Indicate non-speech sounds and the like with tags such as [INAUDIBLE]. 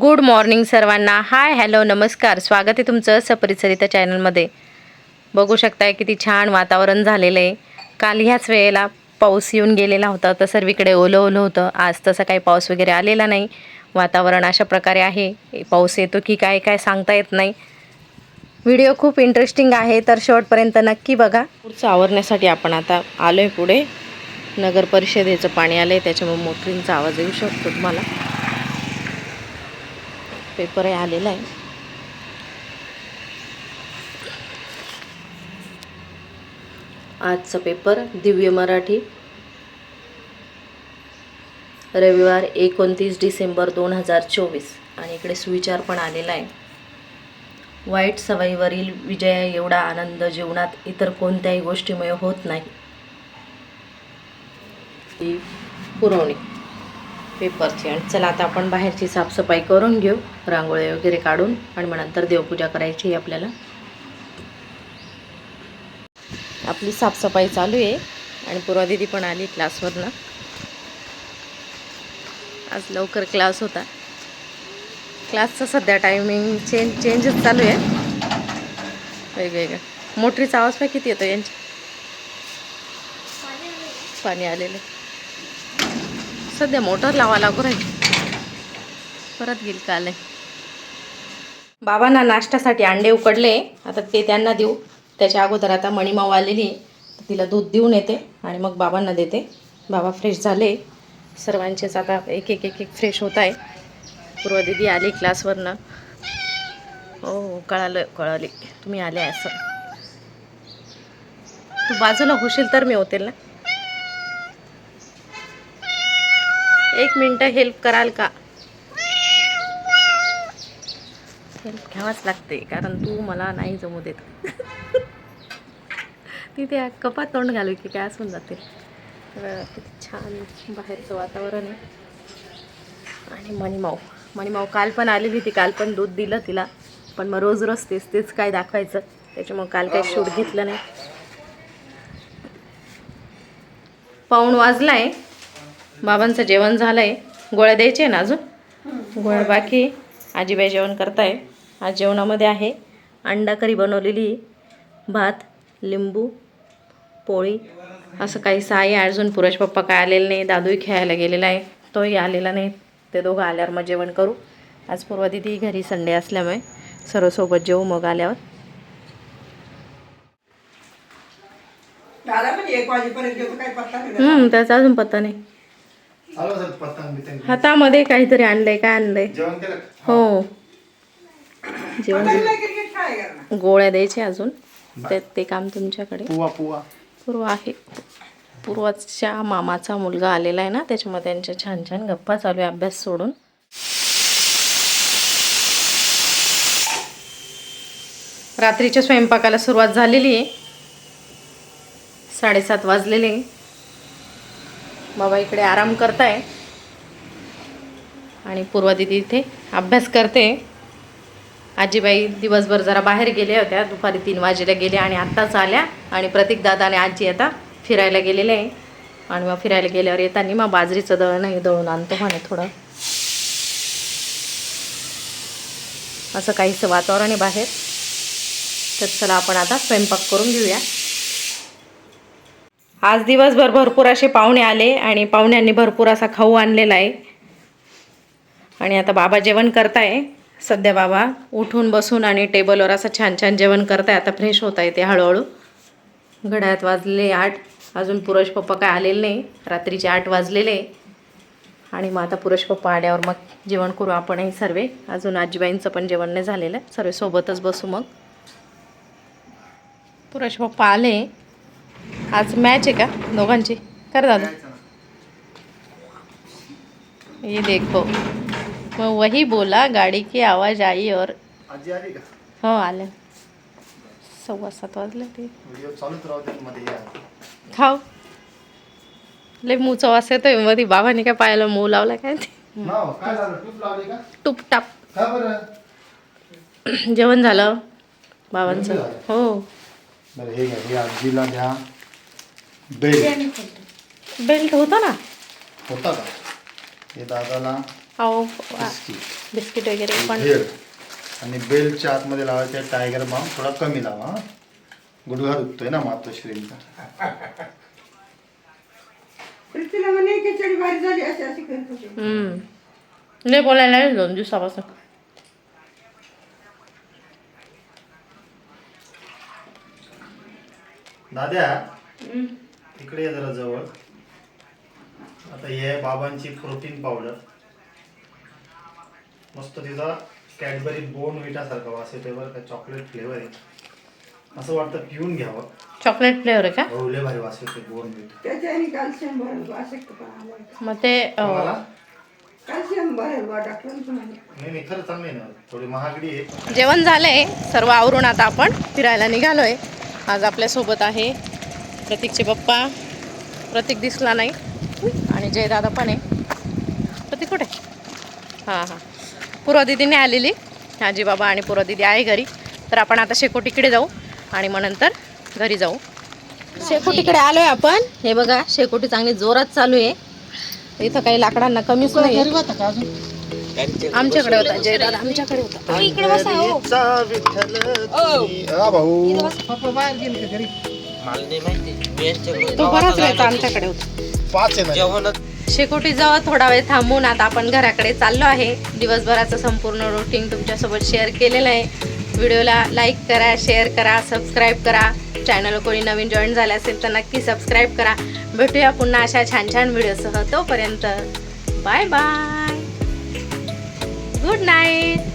Good morning सर्वांना. Hi hello नमस्कार. स्वागत आहे तुमचं सपरिसरिता चॅनलमध्ये. बघू शकताय किती छान वातावरण झालेलं आहे. काल ह्याच वेळेला पाऊस येऊन गेलेला होता तर सर्वीकडे ओलं ओलं होतं. आज तसा काही पाऊस वगैरे आलेला नाही. वातावरण अशा प्रकारे आहे. पाऊस येतो की काय काय सांगता येत नाही. व्हिडिओ खूप इंटरेस्टिंग आहे तर शेवटपर्यंत नक्की बघा. पुढचं आवरण्यासाठी आपण आता आलो आहे पुढे. नगर परिषदेचं पाणी आलं आहे त्याच्यामुळे मोटरींचा आवाज येऊ शकतो तुम्हाला. पेपरही आलेला आहे. आजचा पेपर दिव्य मराठी. रविवार एकोणतीस डिसेंबर दोन हजार चोवीस. आणि इकडे सुविचार पण आलेला आहे. वाईट सवयीवरील विजया एवढा आनंद जीवनात इतर कोणत्याही गोष्टीमुळे होत नाही. ही पुरवणी. पेपरची. आणि चला आता आपण बाहेरची साफसफाई करून घेऊ रांगोळी वगैरे काढून आणि मग नंतर देवपूजा करायची आहे आपल्याला. आपली साफसफाई चालू आहे आणि पूर्वा दिदी पण आली क्लासवरनं. आज लवकर क्लास होता. क्लासचं सध्या टायमिंग चेंज चेंजच चालू आहे. वेगवेगळं. मोटरीचा आवाज पण किती येतो यांच्या? पाणी आलेलं सध्या मोटर लावा लागू राहील. परत गेल काल. बाबांना नाश्त्यासाठी अंडे उकडले. आता ते त्यांना देऊ. त्याच्या अगोदर आता मणिमाऊ आलेली आहे. तर तिला दूध देऊन येते आणि मग बाबांना देते. बाबा फ्रेश झाले. सर्वांचेच आता एक एक एक एक फ्रेश होत आहे. पूर्व दिदी आली क्लासवरनं हो कळालं कळाली. तुम्ही आले असं. तू बाजूला होशील तर मी होतील ना. एक मिनटं हेल्प कराल का? हेल्प घ्यावाच लागते कारण तू मला नाही जमू देत. [LAUGHS] तिथे कपात तोंड घालू की काय असून जाते. तर किती छान बाहेरचं वातावरण आहे. आणि मणिमाऊ. मणिमाऊ काल पण आलेली ती काल पण दूध दिलं तिला. पण मग रोज रोज तेच तेच काय दाखवायचं. त्याच्यामुळे काल काही शूट घेतलं नाही. पाऊण वाजलाय. बाबांचं जेवण झालंय. गोळ्या द्यायचे ना अजून? गोळ्या बाकी. आजीबाई जेवण करताय. आज जेवणामध्ये आहे. अंडा करी बनवलेली भात लिंबू पोळी. असं काही आहे. अजून पुरश पप्पा काय आलेले नाही. दादूही खेळायला गेलेला आहे. तोही आलेला नाही. ते दोघं आल्यावर मग जेवण करू. आज पूर्वा दिदी घरी संडे असल्यामुळे सर्व सोबत जेवू. मग आल्यावर त्याचा अजून पत्ता नाही. हातामध्ये काहीतरी आणलंय काय आणलंय? जेवण केलं हो. जेवण गोळ्या द्यायचे अजून. ते ते काम तुमच्याकडे. पुवा पुवा. पूर्व आहे. पूर्वाच्या मामाचा मुलगा आलेला आहे ना त्याच्यामध्ये त्यांच्या छान छान गप्पा चालू आहे अभ्यास सोडून. रात्रीच्या स्वयंपाकाला सुरुवात झालेली आहे. साडेसात वाजलेले बाबा इकडे आराम करताय. आणि पूर्वा दिदी इथे अभ्यास करते. आजीबाई दिवसभर जरा बाहेर गेल्या होत्या. दुपारी तीन वाजेला गेल्या आणि आत्ताच आल्या. आणि प्रतीक दादा आणि आजी आता फिरायला गेलेले आहे. आणि मग फिरायला गेल्यावर येताना मग बाजरीचं दळण आहे दळून आणतो म्हणे थोडं. असं काहीसं वातावरण आहे बाहेर. तर चला आपण आता स्वयंपाक करून घेऊया. आज दिवसभर भरपूर असे पाहुणे आले आणि पाहुण्यांनी भरपूर असा खाऊ आणलेला आहे. आणि आता बाबा जेवण करताय. सध्या बाबा उठून बसून आणि टेबलवर असं छान छान जेवण करताय. आता फ्रेश होत आहे ते हळूहळू. घड्यात वाजले आठ. अजून पुरुष पप्पा काय आलेले नाही. रात्रीचे आठ वाजलेले. आणि मग आता पुरुष पप्पा आल्यावर मग जेवण करू आपणही सर्व. अजून आजीबाईंचं पण जेवण नाही झालेलं. आहे सर्व सोबतच बसू मग. पुरुष पप्पा आले. आज मॅच आहे का? दोघांची. कर दादा. ये देखो मैं वही बोला गाड़ी की आवाज़ आई और आजी आली का? हो आले. सव्वा सात वाजले ते. खाऊ. लय मूचा वास येतोय. मध्ये बाबांनी काय पायाला मऊ लावला काय ते? नाव काय झालं? ट्यूब लावली का? टूप टाप का बरं? जेवण झालं. बाबांचं? हो. बरं हे घ्या हे आजीला द्या बेल बेल्ट होता ना? होता का? हे दादाला अहो बिस्किट. बिस्किट वगैरे पण. भेळ. आणि बेलच्या आतमध्ये लावायचे टायगर बाम थोडा कमी लावा हा. गुडघा दुखतोय ना मातोश्रींचा. प्रीतीला म्हणे खिचडी भारी झाली अशी अशी करत होती हम्म. नाही बोलायला नाही दोन दिवसापासून. दाद्या इकडे ये जरा जवळ. आता हे आहे बाबांची प्रोटीन पावडर. मस्त तिचा कॅडबरी बोन विटासारखा वास येतोय बरं का चॉकलेट फ्लेवर आहे. असं वाटतं पिऊन घ्यावं. चॉकलेट फ्लेवर आहे का? हो लय भारी वास येतोय बोन विट. त्याच्याने कॅल्शियम भरेल बा अशक्तपणा आला मग ते अं, कॅल्शियम भरेल बा नाही नाही खरं चांगली आहे ना. थोडी महागडी आहे. जेवण झालंय. सर्व आवरून आता आपण फिरायला निघालोय. आज आपल्यासोबत आहे प्रतीकचे पप्पा. प्रतीक दिसला नाही. आणि जयदादा पण आहे. प्रतीक कुठे? हां हां. पूर्वा दिदीने आलेली. आजी बाबा आणि पूर्वा दिदी आहे घरी. तर आपण आता शेकोटीकडे जाऊ आणि मग नंतर घरी जाऊ. शेकोटीकडे आलोय आपण. हे बघा शेकोटी चांगली जोरात चालू आहे. इथं काही लाकडांना कमीच नाही आमच्याकडे होता. जयदादा आमच्याकडे होता. गणपतीचा विठ्ठल तुम्ही- हा. भाऊ मला नाही माहिती मी यांच्याकडे तो बराच वेळ आमच्याकडे होता. पाच आहे ना. जेवणात शेकोटी जवळ थोडा वेळ थांबून आता आपण घराकडे चाललो आहे. दिवसभराचं संपूर्ण रुटीन तुमच्यासोबत शेअर केलेलं आहे. व्हिडिओला लाईक करा शेअर करा सबस्क्राईब करा. चॅनल कोणी नवीन जॉईन झाले असेल तर नक्की सबस्क्राईब करा. भेटूया पुन्हा अशा छान छान व्हिडिओसह तोपर्यंत बाय बाय गुड नाईट